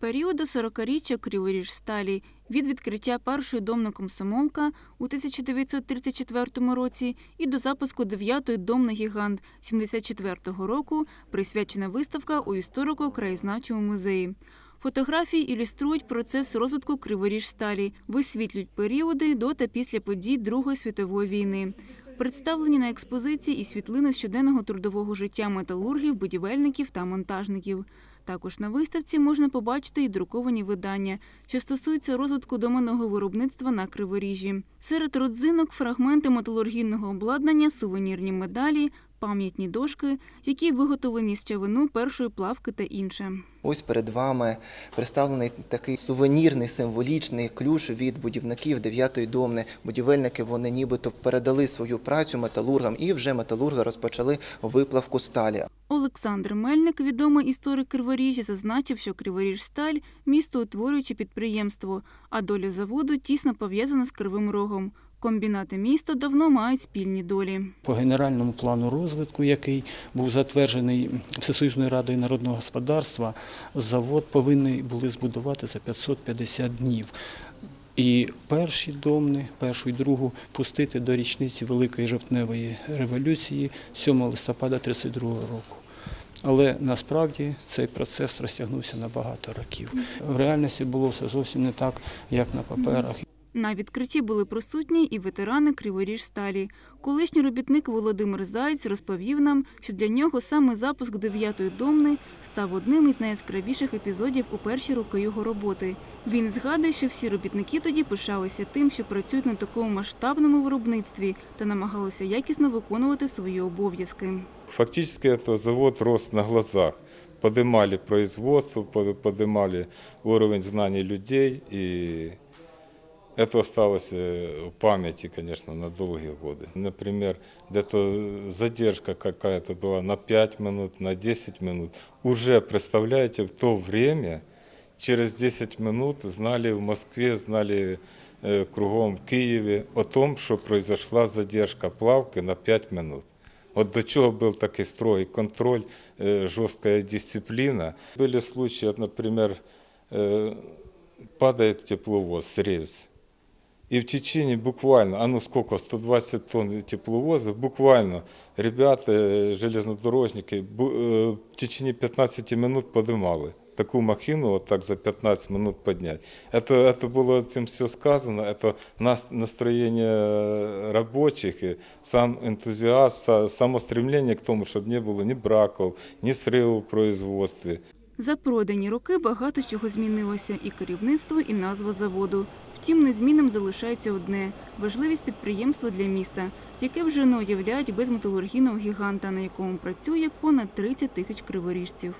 періоду 40-річчя Криворіжсталі від відкриття першої домної комсомолка у 1934 році і до запуску дев'ятої домна гігант 74-го року присвячена виставка у історико-краєзнавчому музеї. Фотографії ілюструють процес розвитку Криворіжсталі, висвітлюють періоди до та після подій Другої світової війни. Представлені на експозиції і світлини щоденного трудового життя металургів, будівельників та монтажників. Також на виставці можна побачити і друковані видання, що стосуються розвитку доменного виробництва на Криворіжжі. Серед родзинок фрагменти металургійного обладнання, сувенірні медалі, пам'ятні дошки, які виготовлені з чавину першої плавки та інше. Ось перед вами представлений такий сувенірний символічний ключ від будівників 9-ї домни. Будівельники вони нібито передали свою працю металургам і вже металурги розпочали виплавку сталі. Олександр Мельник, відомий історик Криворіжжя, зазначив, що Криворіжсталь – містоутворююче підприємство, а доля заводу тісно пов'язана з Кривим Рогом. Комбінати міста давно мають спільні долі. По генеральному плану розвитку, який був затверджений Всесоюзною радою народного господарства, завод повинні були збудувати за 550 днів. І перші домни, першу і другу, пустити до річниці Великої жовтневої революції 7 листопада 1932 року. Але насправді цей процес розтягнувся на багато років. В реальності було все зовсім не так, як на паперах. На відкритті були присутні і ветерани Криворіжсталі. Колишній робітник Володимир Заєць розповів нам, що для нього саме запуск дев'ятої домни став одним із найяскравіших епізодів у перші роки його роботи. Він згадує, що всі робітники тоді пишалися тим, що працюють на такому масштабному виробництві та намагалися якісно виконувати свої обов'язки. Фактически это завод рос на глазах. Поднимали производство, под- поднимали уровень знаний людей, и это осталось э, в памяти, конечно, на долгие годы. Например, где-то задержка какая-то была на 5 минут, на 10 минут. Уже, представляете, в то время, через 10 минут знали в Москве, знали э, кругом в Киеве о том, что произошла задержка плавки на 5 минут. От до чего был такой строгий контроль, э, жесткая дисциплина. Были случаи, вот, например, падает тепловоз рельс. И в течение буквально, а ну сколько, 120 тонн тепловоза, буквально ребята, э, железнодорожники, бу- э, в течение 15 минут поднимали. Такую махину вот так за 15 минут поднять. Это, это было этим все сказано, это нас- настроение рабочих, и сам энтузиаст, са- само стремление к тому, чтобы не было ни браков, ни срывов в производстве. За продані роки багато чого змінилося – і керівництво, і назва заводу. Втім, незмінним залишається одне – важливість підприємства для міста, яке вже не уявляють без металургійного гіганта, на якому працює понад 30 тисяч криворіжців.